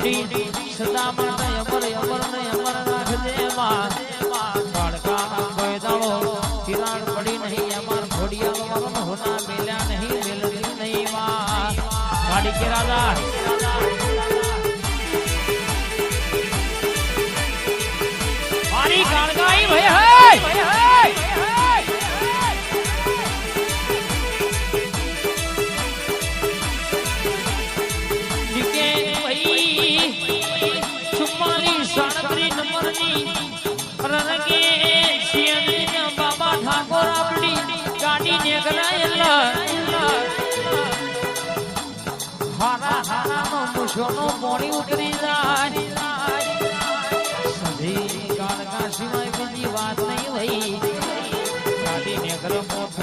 સદા નહીં અમર અમર ને અમર નાખ દેવા કાળકા કોઈ દાળો ચિરાગ પડી નહીં, અમાર ઘોડિયા હોના મેલ્યા નહીં મેલવી નહીં વા માડી કે રાજા હારા હારાનો મુછોનો મોડી ઉતરી જાય બીજી વાત નહીં ભઈ દબી થોડો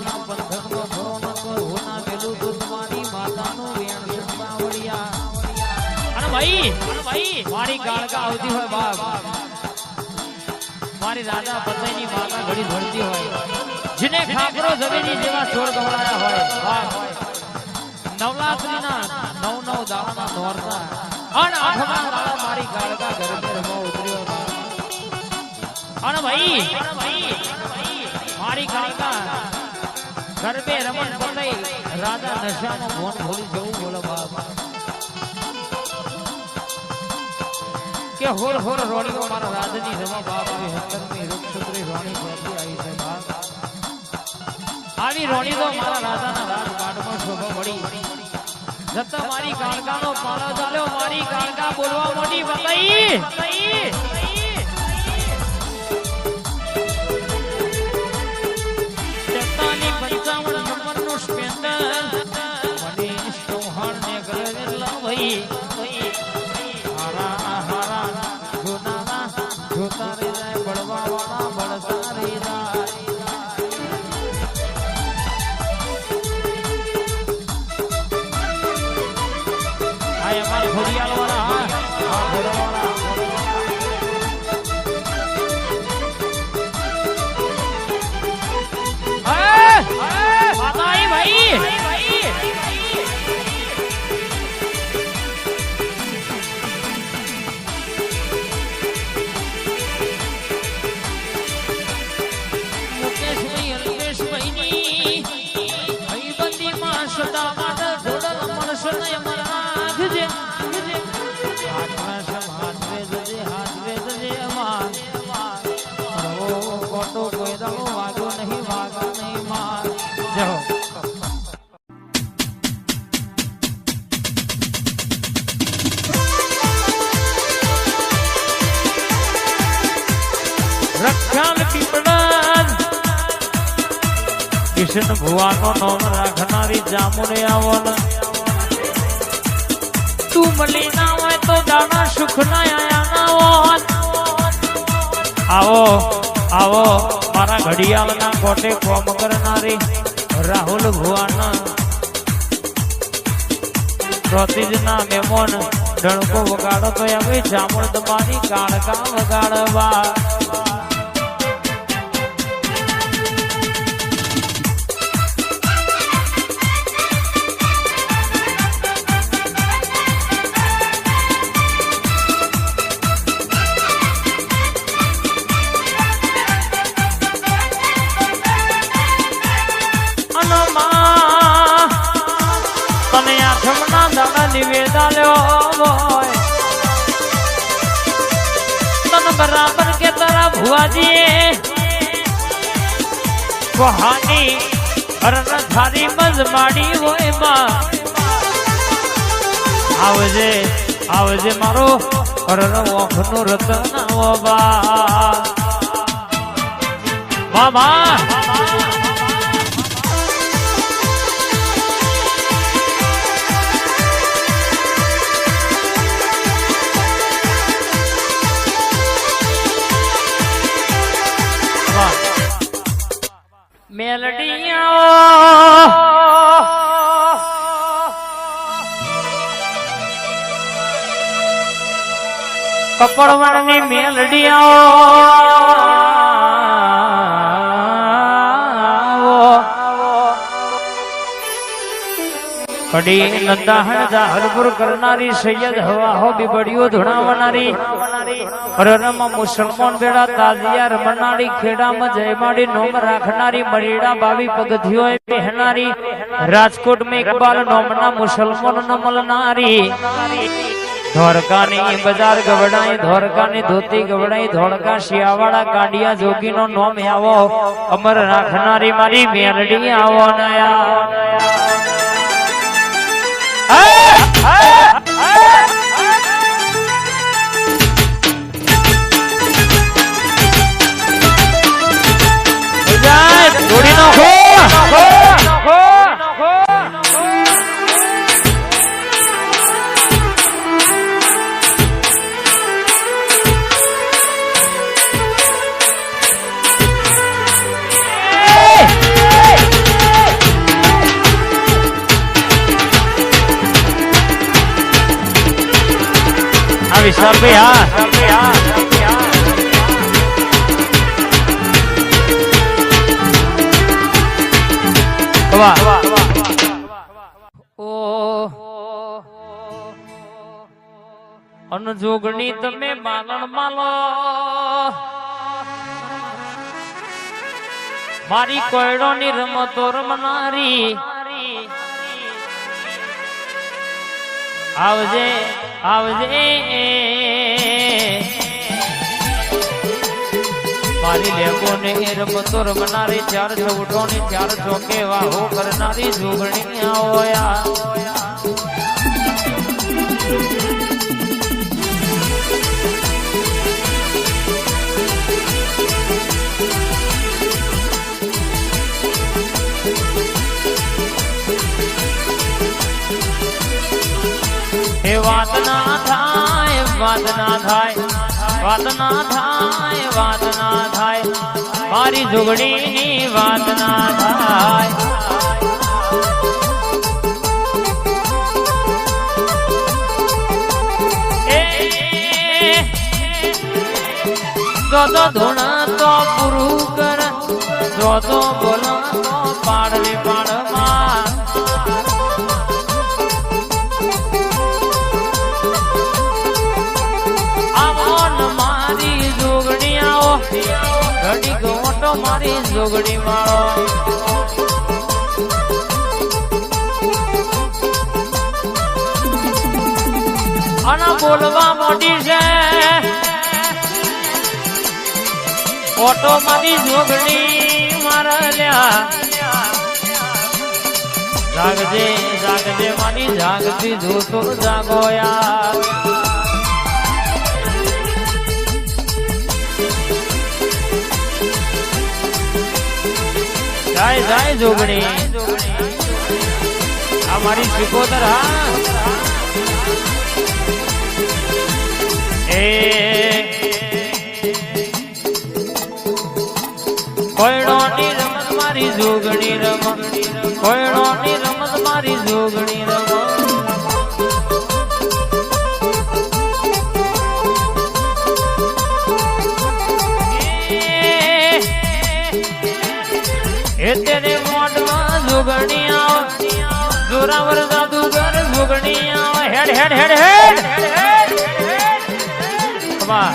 ન ભાઈ ભાઈ મારી કાળકા આવતી હોય બાપ. મારી રાજા પતઈની માતા ઘડી ધોળતી હોય. જેને ખાકરો જમીની જેવા છોડ ગવડાયા હોય. વાહ નવરાત્રીના નવ નવ દાડાના નોરતા અને આઠમા દાડા મારી ગાળકા ઘરે રમવા ઉતર્યો અને ભાઈ, મારી ગાળકા ગરબે રમણ પતઈ રાજા નશામાં મોન ભૂલી જવું બોલો બાપ. કે હોર હોર રોણીઓ મારા રાજની રમા બાપ આવી હંતરની રૂપસુત્રી રોણી બેઠી આવી છે બાપ. આવી રોણી તો મારા રાજાના રાજપાટમાં શોભા મળી જતા મારી કાળકાનો પાળો ચાલ્યો, મારી કાળકા બોલવા મોટી બતાઈ સ્પેન્ડર મનીષ ચૌહાણને કરેલા ભાઈ. હારા આ પીપળા કિશન ભુવાનો નોમ રાખનારી જામુને આવન તું મળી ના હોય તો દાણા સુખ ના આયા આવો આવો, મારા ઘડિયાળના કોટે કોમ કરનારી રાહુલ ભુવાના પ્રોતિજના મેમોન ડણકો વગાડો તો એમ જામણ તમારી કાળકા વગાડવા. તને બરાબર કે તારા ભુવાજી કહાની અરણ થારી મજ માડી હોયમાં આવજે આવજે મારો અરણ ઓખનો રતન બાબા મામા મેલડીઓ કપડવાળની મેલડીઓ. કડી નંદાહણ જાહરપુર કરનારી સૈયદ હવા હો બીબડીઓ ધુણાવનારી. રરમાં મુસલમાન બેડા તાજિયા રમનારી ખેડામાં જયમાડી નોમ રાખનારી મરીડા બાવી પગથિયો પહેનારી. રાજકોટ મેં ઇકબાલ નોમના મુસલમાન ન મળનારી ધોરકાની બજાર ગવડાઈ ધોરકાની ધોતી ગવડાઈ, ધોળકા શિયાવાળા કાંડિયા જોગીનો નોમ આવો. અમર રાખનારી મારી મેલડી આવો નયા. હા ઓ અનજોગણી તમે માલણ માલો. મારી કોયડોની રમતો રમનારી. આવજે આવજે. મારી લેબો ને રમ રમતો રમનારી ચાર ચૌટો ની ચાર ચોકે વાહો કરનારી જોગણી આવયા. વાત ના થાય વાત ના થાય વાત ના થાય વાત થાય. મારી જોગણીની વાત ના થાય. જો તો ધૂણા તો પૂરું કર, જો તો બોલા જોગણી માળો અને બોલવા મોટી છે. ઓટો મારી જોગણી મારા લ્યા જાગજે જાગજે મારી જાગતી જોતો જાગો યાર. જાય જાય જોગણી. આ મારી શિકોતર હા. એ તેને મોઢમાં જોગણી આવ. જોરાવર જાદુગર જોગણી આવ. હેડ હેડ હેડ હેડ. કમા